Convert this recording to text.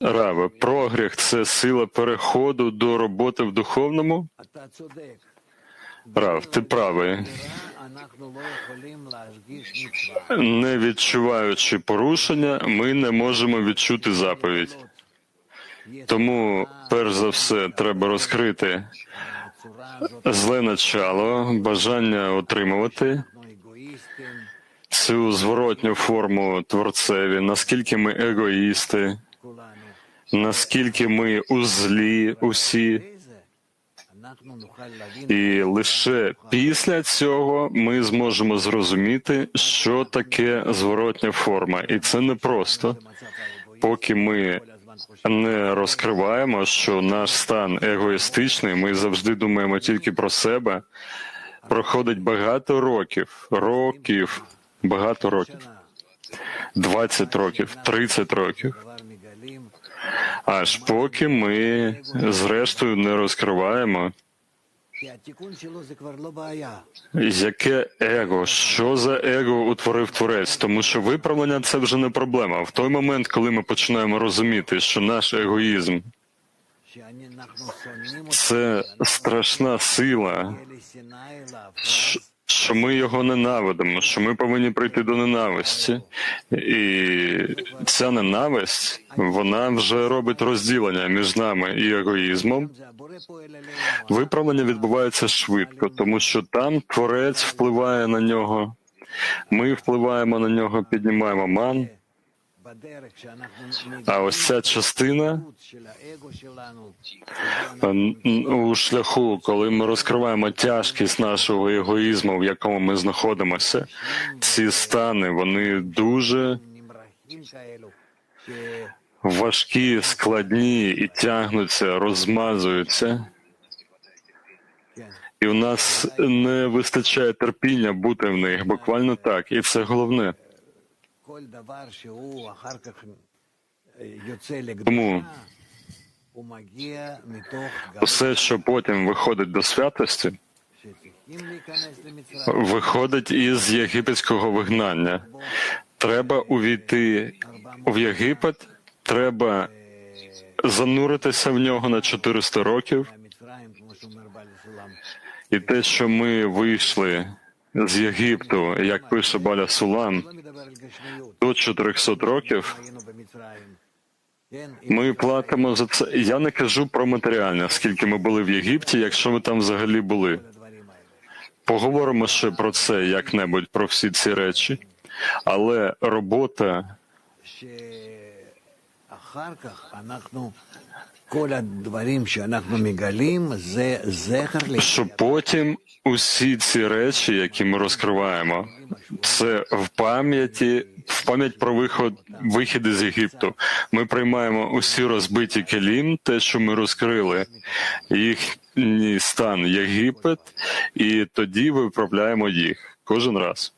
Раве, прогріх це сила переходу до роботи в духовному. Рав, ти правий. Не відчуваючи порушення, ми не можемо відчути заповідь. Тому, перш за все, треба розкрити зле начало, бажання отримувати цю зворотню форму творцеві, наскільки ми егоїсти наскільки ми узлі усі, і лише після цього ми зможемо зрозуміти, що таке зворотня форма, і це не просто, поки ми не розкриваємо, що наш стан егоїстичний. Ми завжди думаємо тільки про себе. Проходить багато років, років, багато років, 20 років, 30 років аж поки ми зрештою не розкриваємо. Яке его? Що за его утворив творець? Тому що виправлення це вже не проблема. В той момент, коли ми починаємо розуміти, що наш егоїзм це страшна сила, що ми його ненавидимо, що ми повинні прийти до ненависті, і ця ненависть вона вже робить розділення між нами і егоїзмом. Виправлення відбувається швидко, тому що там творець впливає на нього. Ми впливаємо на нього, піднімаємо ман. А ось ця частина у шляху, коли ми розкриваємо тяжкість нашого егоїзму, в якому ми знаходимося, ці стани вони дуже важкі, складні і тягнуться, розмазуються. І в нас не вистачає терпіння бути в них буквально так, і це головне. Тому все, що потім виходить до святості, виходить із єгипетського вигнання. Треба увійти в Єгипет, треба зануритися в нього на 400 років. І те, що ми вийшли з Єгипту, як пише Баля Сулан, до 400 років ми платимо за це. Я не кажу про матеріальне, скільки ми були в Єгипті, якщо ми там взагалі були. Поговоримо ще про це як-небудь, про всі ці речі, але робота що потім усі ці речі, які ми розкриваємо, це в пам'яті, в пам'ять про виход вихід із Єгипту. Ми приймаємо усі розбиті келім, те, що ми розкрили, їхній стан Єгипет, і тоді виправляємо їх кожен раз.